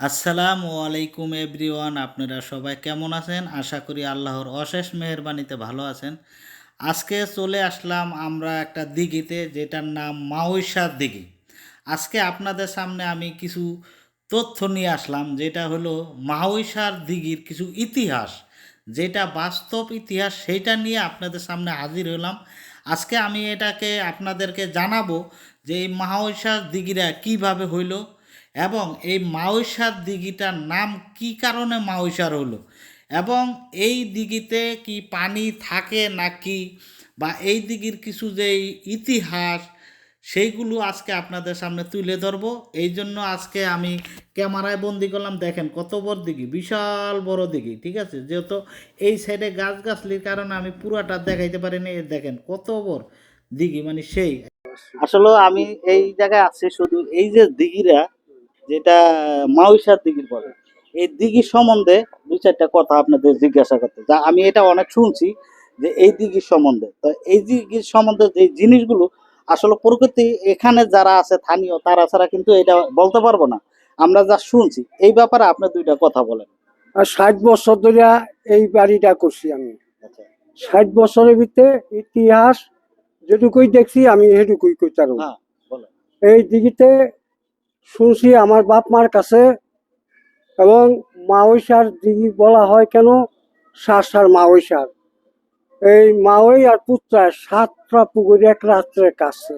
আসসালামু আলাইকুম এভরিওয়ান, আপনারা সবাই কেমন আছেন? আশা করি আল্লাহর অশেষ মেহেরবানিতে ভালো আছেন। আজকে চলে আসলাম আমরা একটা দিঘিতে, যেটার নাম মাওইসার দিঘি। আজকে আপনাদের সামনে আমি কিছু তথ্য নিয়ে আসলাম, যেটা হলো মাওইসার দিঘির কিছু ইতিহাস। যেটা বাস্তব ইতিহাস সেইটা নিয়ে আপনাদের সামনে হাজির হলাম। আজকে আমি এটাকে আপনাদেরকে জানাব যে এই মাওইসার দিঘিরা কীভাবে হইল এবং এই মাওইসার দিঘিটার নাম কি কারণে মাওইসার হলো? এবং এই দিঘিতে কি পানি থাকে নাকি? বা এই দিঘির কিছু যে ইতিহাস, সেইগুলো আজকে আপনাদের সামনে তুলে ধরব। এই জন্য আজকে আমি ক্যামেরায় বন্দি করলাম। দেখেন কত বড় দিঘি, বিশাল বড় দিঘি, ঠিক আছে? যেহেতু এই সাইডে গাছ গাছলির কারণে আমি পুরাটা দেখাইতে পারিনি। দেখেন কত বড় দিঘি মানে সেই। আসলে আমি এই জায়গায় আছি শুধু এই যে দিঘিরা যেটা মাউসার দিঘির বলে এই দিঘির সম্বন্ধে দুই চারটা কথা আপনাদের জিজ্ঞাসা করতে। যা আমি এটা অনেক শুনছি যে এই দিঘির সম্বন্ধে। তো এই দিঘির সম্বন্ধে যে জিনিসগুলো আসলে প্রকৃতি এখানে যারা আছে স্থানীয় তারা ছাড়া কিন্তু এটা বলতে পারব না। আমরা যা শুনছি এই ব্যাপারে আপনি দুইটা কথা বলেন। ষাট বছর ধরে এই বাড়িটা করছি আমি। আচ্ছা। ষাট বছরের ভিতরে ইতিহাস যেটুকুই দেখছি আমি সেটুকুই পারব হ্যাঁ এই দিঘিতে শুনছি আমার বাপ মার কাছে এবং মাওইসার দিঘি বলা হয় কেন? সার মাওইসার এই মাওই আর পুত্রায় সাতটা পুকুর এক রাত্রে কাছে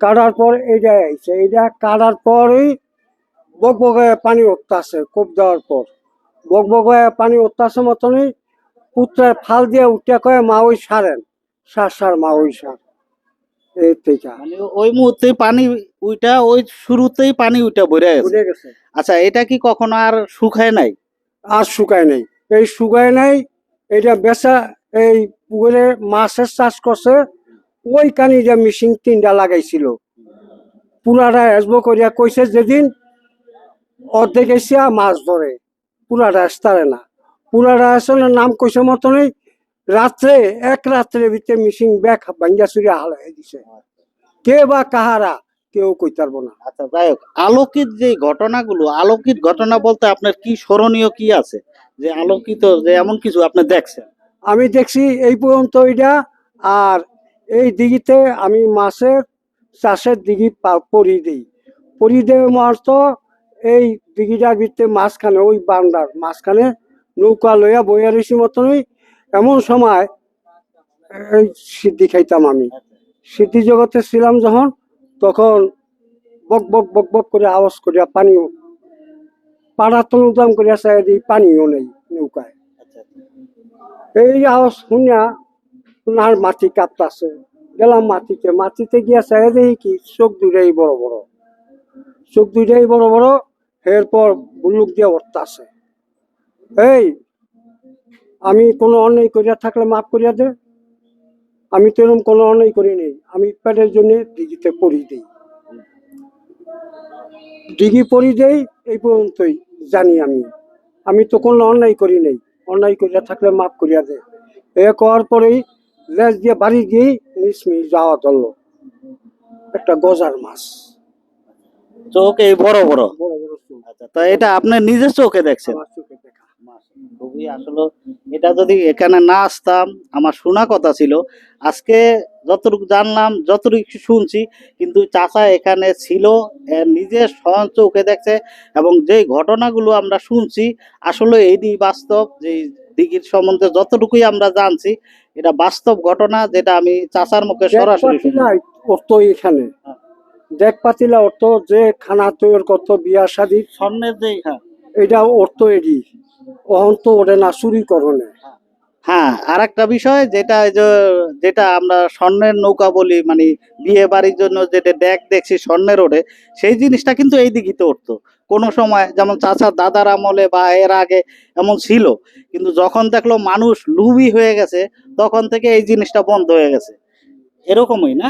কাটার পর এইটা আইছে। এইটা কাটার পরেই বক বগায় পানি উঠতেছে কোপ দেওয়ার পর। বক বগায় পানি উঠতেছে মতনই পুত্রায় ফাল দিয়ে উঠে কয়ে মাওই সারেন সার সার মাওই সার থেকে মানে ওই মুহূর্তে পানি উইটা ওই শুরুতেই পানি উইটা ভরে গেছে। গেছে। আচ্ছা এটা কি কখনো আর শুকায় নাই? আর শুকায় নাই। এই শুকায় নাই এটা বেচা এই পুকুরে মাছের চাষ করছে ওই কানি যে মিশিং তিনটা লাগাইছিল। পুরাটা আসব করিয়া কইছে যেদিন অর্ধেক এসিয়া মাছ ধরে পুরাটা আসতারে না। পুরাটা আসলে নাম কইছে মতনই রাত্রে এক রাত্রে ভিতরে মিশিং ব্যাগ ভাঙ্গা চুরিয়া হালাই দিছে। কে বা কাহারা কেউ কইতে পারব না। আচ্ছা যাই হোক আলোকিত যে ঘটনাগুলো আলোকিত ঘটনা বলতে আপনার কি স্মরণীয় কি আছে? যে আলোকিত যে এমন কিছু আপনি দেখছেন? আমি দেখছি এই পর্যন্ত এটা আর এই দিঘিতে আমি মাছের চাষের দিঘি পরি দিই। পরি দেওয়ার মাত্র এই দিঘিটার ভিতরে মাঝখানে ওই বান্দার মাঝখানে নৌকা লইয়া বইয়া রয়েছি মতনই। এমন সময় এই সিদ্ধি খাইতাম আমি। সিদ্ধি জগতে ছিলাম যখন তখন বক বক বক বক করে আওয়াজ করিয়া পানিও পাড়া তনুদাম করিয়া চাই দিই পানিও নেই নৌকায়। এই আওয়াজ শুনিয়া ওনার মাটি কাঁপতাছে। গেলাম মাটিতে মাটিতে গিয়া চাই দেখি কি চোখ দুইটাই বড় বড়। চোখ দুইটাই বড় বড় এরপর বুলুক দিয়ে উঠতাছে। এই আমি কোনো অন্যায় করিয়া থাকলে মাফ করিয়া দে। আমি তো এরকম কোনো অন্যায় করি নেই। আমি পেটের জন্য ডিগিতে পড়ি দিই। ডিগি পড়ি দেই এই পর্যন্তই জানি আমি। আমি তো কোনো অন্যায় করি নেই। অন্যায় করিয়া থাকলে মাফ করিয়া দে। এ করার পরেই লেজ দিয়ে বাড়ি দিয়েই মিসমি যাওয়া ধরলো। একটা গজার মাছ। চোখ এই বড় বড়। বড় বড় চোখ। আচ্ছা তো এটা আপনি নিজের চোখে দেখছেন? খুবই আসলে এটা যদি এখানে না আসতাম আমার শোনা কথা ছিল। আজকে যতটুকু জানলাম যতটুকু শুনছি কিন্তু চাচা এখানে ছিল নিজের স্বয়ং চোখে দেখছে এবং যে ঘটনাগুলো আমরা শুনছি আসলে এটি বাস্তব যে দিঘির সম্বন্ধে যতটুকুই আমরা জানছি এটা বাস্তব ঘটনা যেটা আমি চাচার মুখে সরাসরি। অর্থ এখানে। হ্যাঁ। দেখ পাতিলা অর্থ যে খানা তৈরি করতো বিয়া শাদি। স্বর্ণের যে হ্যাঁ। এটা অর্থ এডি অহন তো ওঠে না চুরি করনে হ্যাঁ আর একটা বিষয় যেটা যে যেটা আমরা স্বর্ণের নৌকা বলি মানে বিয়ে বাড়ির জন্য যেটা ড্যাক দেখছি স্বর্ণের ওঠে সেই জিনিসটা কিন্তু এই দিঘিতে উঠতো। কোনো সময় যেমন চাচা দাদার আমলে বা এর আগে এমন ছিল কিন্তু যখন দেখল মানুষ লুবি হয়ে গেছে তখন থেকে এই জিনিসটা বন্ধ হয়ে গেছে। এরকমই না।